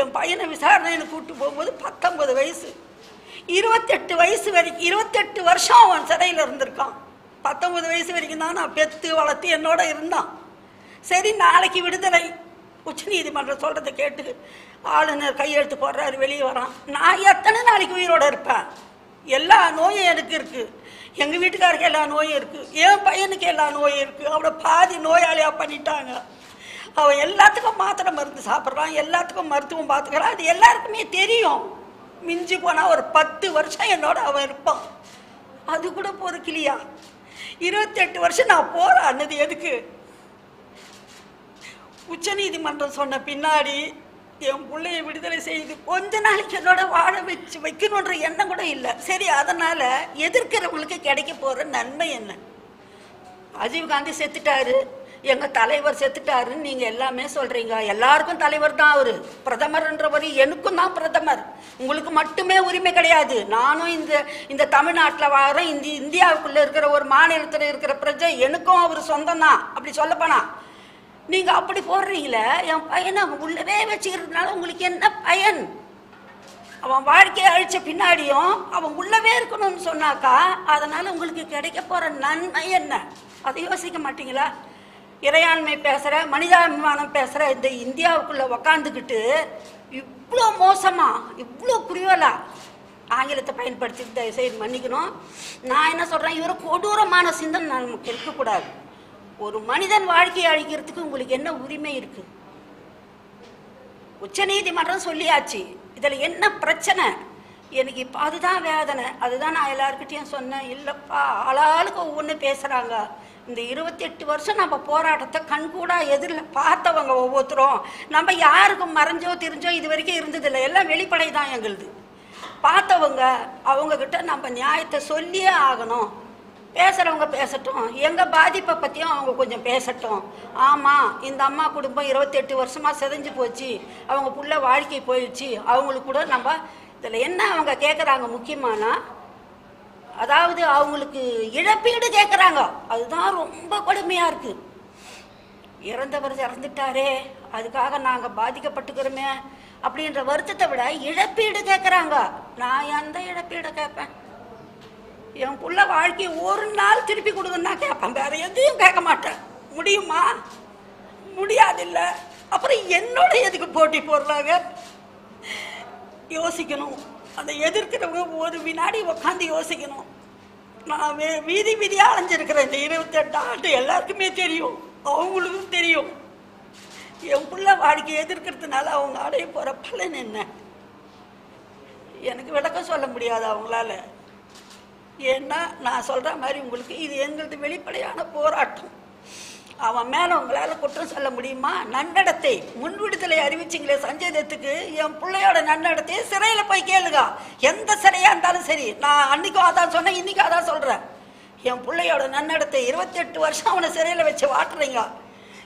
என் பையனை விசாரணைன்னு கூப்பிட்டு போகும்போது பத்தொன்பது வயசு. இருபத்தெட்டு வயசு வரைக்கும் இருபத்தெட்டு வருஷம் அவன் சிறையில் இருந்திருக்கான். பத்தொன்பது வயசு வரைக்கும் தான் நான் பெற்று வளர்த்து என்னோட இருந்தான். சரி நாளைக்கு விடுதலை. உச்சநீதிமன்றம் சொல்கிறத கேட்டு ஆளுநர் கையெழுத்து போடுறாரு வெளியே வரான். நான் எத்தனை நாளைக்கு உயிரோடு இருப்பேன்? எல்லா நோயும் எனக்கு இருக்குது எங்கள் வீட்டுக்காருக்கு எல்லா நோயும் இருக்குது என் பையனுக்கு எல்லா நோயும் இருக்குது அவனை பாதி நோயாளியாக பண்ணிட்டாங்க. அவன் எல்லாத்துக்கும் மாத்திரை மருந்து சாப்பிட்றான் எல்லாத்துக்கும் மருத்துவம் பார்த்துக்கிறான். அது எல்லாருக்குமே தெரியும். மிஞ்சி போனால் ஒரு பத்து வருஷம் என்னோட அவன் இருப்பான். அது கூட பொறுக்கலையா? இருபத்தெட்டு வருஷம் நான் போகிறேன் அன்னது எதுக்கு? உச்சநீதிமன்றம் சொன்ன பின்னாடி என் பிள்ளைய விடுதலை செய்து கொஞ்ச நாளைக்கு என்னோட வாழ வச்சு வைக்கணுன்ற எண்ணம் கூட இல்லை. சரி அதனால எதிர்க்கிறவங்களுக்கு கிடைக்க போகிற நன்மை என்ன? ராஜீவ்காந்தி செத்துட்டாரு. எங்க தலைவர் செத்துட்டாருன்னு நீங்க எல்லாமே சொல்றீங்க. எல்லாருக்கும் தலைவர் தான் அவரு. பிரதமர்ன்றவர் எனக்கும் தான் பிரதமர். உங்களுக்கு மட்டுமே உரிமை கிடையாது. நானும் இந்த இந்த தமிழ்நாட்டில் வர இந்த இந்தியாவுக்குள்ள இருக்கிற ஒரு மாநிலத்தில் இருக்கிற பிரஜை எனக்கும் அவர் சொந்தம் தான். அப்படி சொல்லப்போனா. நீங்க அப்படி போடுறீங்களே என் பையனை அவன் உள்ளவே வச்சுக்கிறதுனால உங்களுக்கு என்ன பயன்? அவன் வாழ்க்கையை அழிச்ச பின்னாடியும் அவன் உள்ளவே இருக்கணும்னு சொன்னாக்கா அதனால உங்களுக்கு கிடைக்க போற நன்மை என்ன? அதை யோசிக்க மாட்டீங்களா? இறையாண்மை பேசுகிற மனிதாபிமானம் பேசுகிற இந்த இந்தியாவுக்குள்ளே உக்காந்துக்கிட்டு இவ்வளோ மோசமாக இவ்வளோ குரியலா ஆங்கிலத்தை பயன்படுத்தி தயவு செய்து மன்னிக்கணும். நான் என்ன சொல்கிறேன் இவரை கொடூரமான சிந்தனை நமக்கு இருக்கக்கூடாது. ஒரு மனிதன் வாழ்க்கையை அழிக்கிறதுக்கு உங்களுக்கு என்ன உரிமை இருக்குது உச்சநீதிமன்றம் சொல்லியாச்சு. இதில் என்ன பிரச்சனை? எனக்கு இப்போ அதுதான் வேதனை. அதுதான் நான் எல்லாருக்கிட்டேயும் சொன்னேன். இல்லைப்பா ஆளாளுக்கு ஒவ்வொன்று பேசுகிறாங்க இந்த இருபத்தெட்டு வருஷம் நம்ம போராட்டத்தை கண்கூடா எதிரில் பார்த்தவங்க ஒவ்வொருத்தரும். நம்ம யாருக்கும் மறைஞ்சோ தெரிஞ்சோ இது வரைக்கும் இருந்ததில்லை. எல்லாம் வெளிப்படை தான் எங்களுது. பார்த்தவங்க அவங்கக்கிட்ட நம்ம நியாயத்தை சொல்லியே ஆகணும். பேசுகிறவங்க பேசட்டும். எங்கள் பாதிப்பை பற்றியும் அவங்க கொஞ்சம் பேசட்டும். ஆமாம் இந்த அம்மா குடும்பம் இருபத்தெட்டு வருஷமாக செதஞ்சு போச்சு. அவங்க புள்ள வாழ்க்கை போயிடுச்சு. அவங்களுக்கு கூட நம்ம இதில் என்ன அவங்க கேட்குறாங்க முக்கியமானா அதாவது அவங்களுக்கு இழப்பீடு கேட்குறாங்க அதுதான் ரொம்ப கொடுமையாக இருக்குது இறந்தவர் இறந்துட்டாரே அதுக்காக நாங்கள் பாதிக்கப்பட்டுக்கிறோமே அப்படின்ற வருத்தத்தை விட இழப்பீடு கேட்குறாங்க நான் எந்த இழப்பீடை கேட்பேன் என் புள்ள வாழ்க்கையை ஒரு நாள் திருப்பி கொடுங்கன்னா கேட்பேன் வேற எதையும் கேட்க மாட்டேன். முடியுமா? முடியாதில்ல. அப்புறம் என்னோட எதுக்கு போட்டி போடுறாங்க? யோசிக்கணும். அதை எதிர்க்கிறவங்க ஒரு வினாடி உட்காந்து யோசிக்கணும். நான் வே வீதி வீதியாக அலைஞ்சிருக்கிறேன். இந்த இருபத்தெட்டு ஆண்டு எல்லாருக்குமே தெரியும். அவங்களுக்கும் தெரியும். என் பிள்ள வாழ்க்கையை எதிர்க்கிறதுனால அவங்க அடைய போகிற பலன் என்ன? எனக்கு விளக்கம் சொல்ல முடியாது அவங்களால. ஏன்னா நான் சொல்கிற மாதிரி உங்களுக்கு இது எங்களது வெளிப்படையான போராட்டம். அவன் மேலே உங்களால் குற்றம் சொல்ல முடியுமா? நன்னடத்தை. முன் விடுதலை அறிவிச்சிங்களே சஞ்சய் தத்துக்கு என் பிள்ளையோட நன்னடத்தையை சிறையில் போய் கேளுங்க. எந்த சிறையாக இருந்தாலும் சரி. நான் அன்னைக்கும் அதான் சொன்னேன் இன்றைக்கும் அதான் சொல்கிறேன் என் பிள்ளையோட நன்னடத்தை இருபத்தெட்டு வருஷம் அவனை சிறையில் வச்சு வாட்டுறீங்க.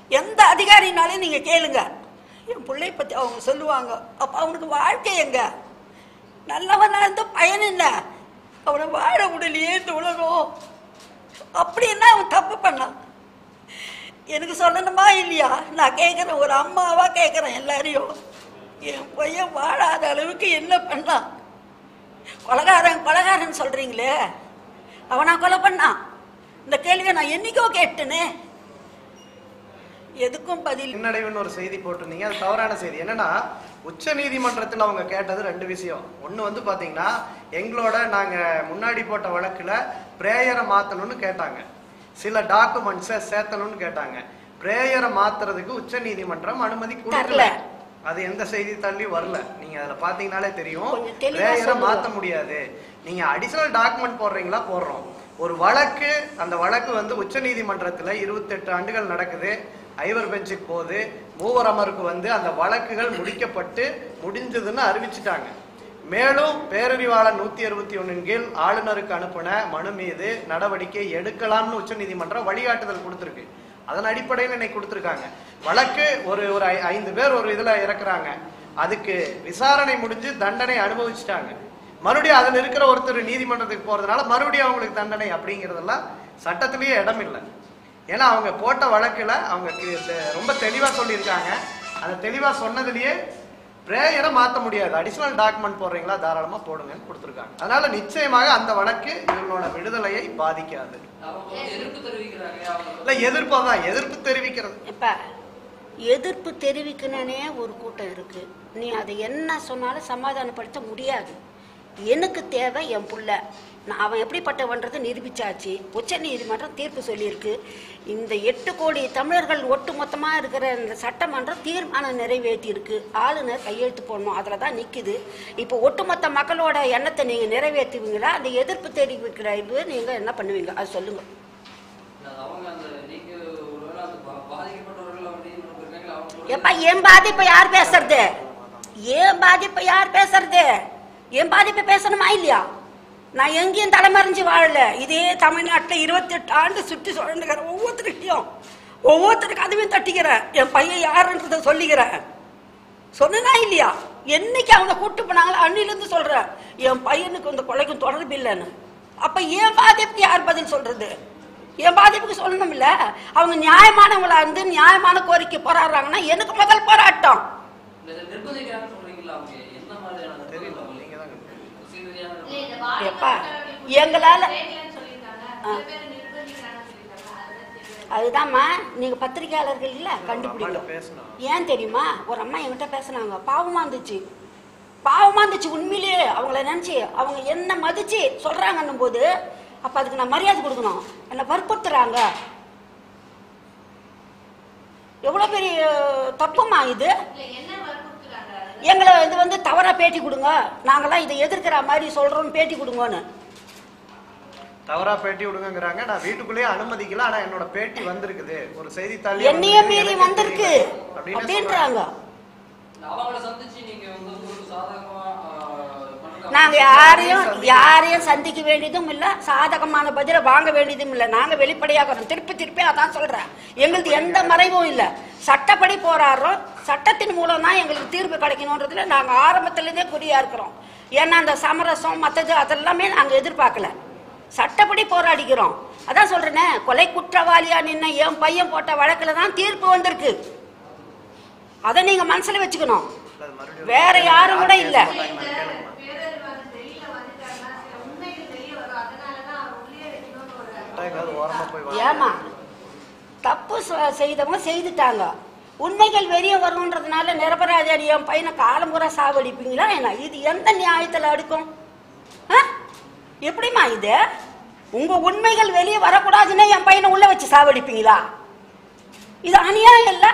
எந்த அதிகாரினாலும் நீங்கள் கேளுங்க. என் பிள்ளைய பற்றி அவங்க சொல்லுவாங்க. அப்போ அவனுக்கு வாழ்க்கை எங்க? நல்லவனாக இருந்த பயன் என்ன? அவனை வாழ விடலையே இந்த உலகம். அப்படின்னா அவன் தப்பு பண்ணான். எனக்கு சொல்லணுமா இல்லையா? நான் கேட்குறேன் ஒரு அம்மாவாக கேட்குறேன் எல்லாரையும். என் பையன் வாழாத அளவுக்கு என்ன பண்ணான்? கொலகாரன் கொலகாரன் சொல்கிறீங்களே அவனா கொலை பண்ணான்? இந்த கேள்வியை நான் என்னைக்கோ கேட்டேனே. எதுக்கும் பதில். பின்னடைவுன்னு ஒரு செய்தி போட்டிருந்தீங்க. அது தவறான செய்தி. என்னன்னா உச்ச நீதிமன்றத்தில் அவங்க கேட்டது ரெண்டு விஷயம். ஒன்று வந்து பார்த்தீங்கன்னா எங்களோட நாங்கள் முன்னாடி போட்ட வழக்கில் பிரேயரை மாற்றணும்னு கேட்டாங்க. சில டாக்குமெண்ட்ஸை சேர்த்தணும்னு கேட்டாங்க. பிரேயரை மாத்துறதுக்கு உச்ச நீதிமன்றம் அனுமதி கொடுக்கல. அது எந்த செய்தித்தாள்லயும் வரல. நீங்க அதுல பாத்தீங்கன்னாலே தெரியும். பிரேயரை. மாத்த முடியாது. நீங்க அடிஷனல் டாக்குமெண்ட் போடுறீங்களா? போடுறோம். ஒரு வழக்கு அந்த வழக்கு வந்து உச்ச நீதிமன்றத்துல இருபத்தெட்டு ஆண்டுகள் நடக்குது. ஐவர் பெஞ்சுக்கு போகுது. மூவர் அமருக்கு வந்து அந்த வழக்குகள் முடிக்கப்பட்டு முடிஞ்சதுன்னு அறிவிச்சிட்டாங்க. மேலும் பேரறிவாளர் நூத்தி அறுபத்தி ஒன்னின் கீழ் ஆளுநருக்கு அனுப்பின மனு மீது நடவடிக்கை எடுக்கலாம்னு உச்சநீதிமன்றம் வழிகாட்டுதல் கொடுத்துருக்கு. அதன் அடிப்படையில் இன்னைக்கு கொடுத்துருக்காங்க. வழக்கு ஒரு ஒரு ஐ- ஐந்து பேர் ஒரு இதுல இறக்குறாங்க. அதுக்கு விசாரணை முடிஞ்சு தண்டனை அனுபவிச்சுட்டாங்க. மறுபடியும் அதில் இருக்கிற ஒருத்தர் நீதிமன்றத்துக்கு போறதுனால மறுபடியும் அவங்களுக்கு தண்டனை அப்படிங்கிறதெல்லாம் சட்டத்திலேயே இடம் இல்லை ஏன்னா அவங்க போட்ட வழக்கில் அவங்க ரொம்ப தெளிவாக சொல்லியிருக்காங்க. அந்த தெளிவாக சொன்னதுலேயே பிரேயரை மாற்ற முடியாது. அடிஷ்னல் டாக்குமெண்ட் போடுறீங்களா? தாராளமாக போடுங்கன்னு கொடுத்துருக்காங்க. அதனால நிச்சயமாக அந்த வழக்கு இவங்களோட விடுதலையை பாதிக்காது. இல்லை எதிர்ப்பு தான். எதிர்ப்பு தெரிவிக்கிறது. இப்போ எதிர்ப்பு தெரிவிக்கணுன்னே ஒரு கூட்டம் இருக்கு. நீ அதை என்ன சொன்னாலும் சமாதானப்படுத்த முடியாது. எனக்கு தேவை என் புள்ள. அவன் எப்படிப்பட்டவன்றது நிரூபிச்சாச்சு. உச்ச நீதிமன்றம் தீர்ப்பு சொல்லியிருக்கு. இந்த எட்டு கோடி தமிழர்கள் ஒட்டு மொத்தமாக இருக்கிற இந்த சட்டமன்றம் தீர்மானம் நிறைவேற்றி இருக்கு ஆளுநர் கையெழுத்து போடணும். அதில் தான் நிற்குது இப்போ ஒட்டுமொத்த மக்களோட எண்ணத்தை நீங்கள் நிறைவேற்றுவீங்களா? அந்த எதிர்ப்பு தெரிவிக்கிற இது நீங்கள் என்ன பண்ணுவீங்க? அது சொல்லுங்கள் எப்பா என் பாதிப்பை யார் பேசுறது? ஏன் பாதிப்பை யார் பேசுறது? என் பாதிப்பை பேசணுமா இல்லையா? நான் எங்கேயும் தலைமறைஞ்சு வாழல. இதே தமிழ்நாட்டில் இருபத்தெட்டு ஆண்டு சுற்றி சுழண்டுக்கிறேன் ஒவ்வொருத்தருக்கையும் ஒவ்வொருத்தருக்கு அதுவும் தட்டிக்கிறேன் என் பையன் யாருன்றதை சொல்லிக்கிறேன் சொன்னா இல்லையா? என்னைக்கு அவங்க கூட்டு போனாங்களோ அன்னிலிருந்து சொல்றேன் என் பையனுக்கு இந்த கொலைக்கும் தொடர்பு இல்லைன்னு. அப்ப என் பாதிப்புக்கு யார் பதில் சொல்றது? என் பாதிப்புக்கு சொல்லணும் இல்ல அவங்க நியாயமானவங்களா இருந்து நியாயமான கோரிக்கை போராடுறாங்கன்னா எனக்கு முதல் போராட்டம். எப்பா, எங்களால- கேட்கலன்னு சொல்லியிருக்காங்க. ஆ. சில பேர் நிர்பந்திக்கிறாங்கன்னு சொல்லியிருக்காங்க. அதுதான் தெரியல. அதுதாம்மா நீங்க பத்திரிகையாளர்கள் இல்ல பேசணும் ஏன் தெரியுமா ஒரு அம்மா என்கிட்ட பேசுனாங்க பாவமா இருந்துச்சு பாவமா இருந்துச்சு உண்மையிலேயே அவங்கள நினைச்சு அவங்க என்ன மதிச்சு சொல்றாங்கன்னும் போது அப்ப அதுக்கு நான் மரியாதை கொடுக்கணும் என்ன வற்புறுத்துறாங்க எவ்வளவு பெரிய தப்புமா இது இல்ல, என்ன வற்புறுத்துறாங்க? எங்களை இது வந்து தவறா பேட்டி கொடுங்க. நாங்கெல்லாம் இதை எதிர்க்கிற மாதிரி சொல்றோம்னு பேட்டி கொடுங்கன்னு. தவறா பேட்டி விடுங்கங்கறாங்க நான் வீட்டுக்குள்ளேயே அனுமதிக்கல ஆனா என்னோட பேட்டி வந்திருக்குது. ஒரு செய்தித்தாள் என்னையே மீறி வந்திருக்கு. அப்படின்றாங்க. அவங்கள சந்திச்சு நீங்க வந்து சாதகமா நாங்க யாரையும் யாரையும் சந்திக்க வேண்டியதும் இல்ல சாதகமான பதில வாங்க வேண்டியதும் இல்ல. நாங்க வெளிப்படையாக திருப்பி திருப்பி அதான் சொல்றேன். எங்களுக்கு எந்த மறைவும் இல்ல. சட்டப்படி போராடுறோம். சட்டத்தின் மூலம் தான் எங்களுக்கு தீர்வு கிடைக்கணுன்றதுல நாங்க ஆரம்பத்திலேருந்தே குறியா இருக்கிறோம். ஏன்னா அந்த சமரசம் மற்றது அதெல்லாமே நாங்க எதிர்பார்க்கல. சட்டப்படி போராடிக்கிறோம். அதான் சொல்றேனே கொலை குற்றவாளியா நின்ன என் பையன் போட்ட வழக்குல தான் தீர்ப்பு வந்திருக்கு. அதை நீங்க மனசுல வச்சுக்கணும். வேற யாரும் கூட இல்லை இந்த பேரறிவாளர் வெளியில வந்துட்டாங்கன்னா, சில உண்மைகள் வெளிய வரும். அதனாலதான் அவர் உள்ளே வைக்கணும்னு ஒரு எங்காவது ஓரமா போய் வா. ஏமா தப்பு செ- செய்தவங்க செய்துட்டாங்க. உண்மைகள் வெளியே வரும்ன்றதுனால நிரபராஜாடி என் பையனை காலமுறை சாவடிப்பீங்களா என்ன? இது எந்த நியாயத்தில் அடுக்கும்? ஆ? எப்படிம்மா இது? உங்க உண்மைகள் வெளியே வரக்கூடாதுன்னே என் பையனை உள்ள வச்சு சாவடிப்பீங்களா? இது அநியாயம் இல்லை.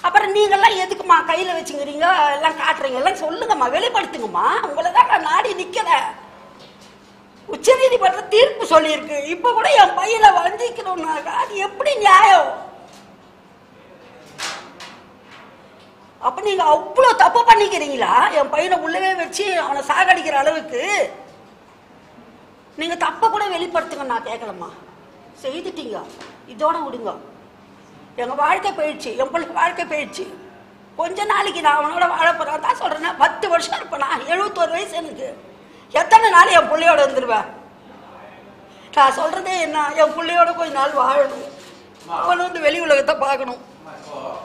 அப்புறம் நீங்கெல்லாம் எதுக்குமா கையில் வச்சுக்கிறீங்க எல்லாம் காட்டுறீங்க. எல்லாம் சொல்லுங்கம்மா வெளிப்படுத்துங்கம்மா. உங்களை தான் நான் நாடி உச்ச நீதிமன்ற தீர்ப்பு சொல்லியிருக்கு. இப்ப கூட என் பையனை வஞ்சிக்கணும்னாக்கா அது எப்படி நியாயம்? அப்ப நீங்க அவ்வளவு தப்பு பண்ணிக்கிறீங்களா? என் பையனை உள்ளவே வச்சு அவனை சாகடிக்கிற அளவுக்கு. நீங்க தப்ப கூட வெளிப்படுத்துங்க நான் கேட்கலம்மா செய்துட்டீங்க. இதோட விடுங்க. எங்க வாழ்க்கை போயிடுச்சு. என் பிள்ளை வாழ்க்கை போயிடுச்சு. கொஞ்ச நாளைக்கு நான் அவனோட வாழ போறேன். தான் சொல்றேன் பத்து வருஷம் இருப்பேன். நான் எழுபத்தோரு வயசு எனக்கு. எத்தனை நாள் என் பிள்ளையோட இருந்துருவேன்? நான் சொல்றதே என்ன? என் பிள்ளையோட கொஞ்ச நாள் வாழணும். அவன் வந்து வெளி உலகத்தை பார்க்கணும்.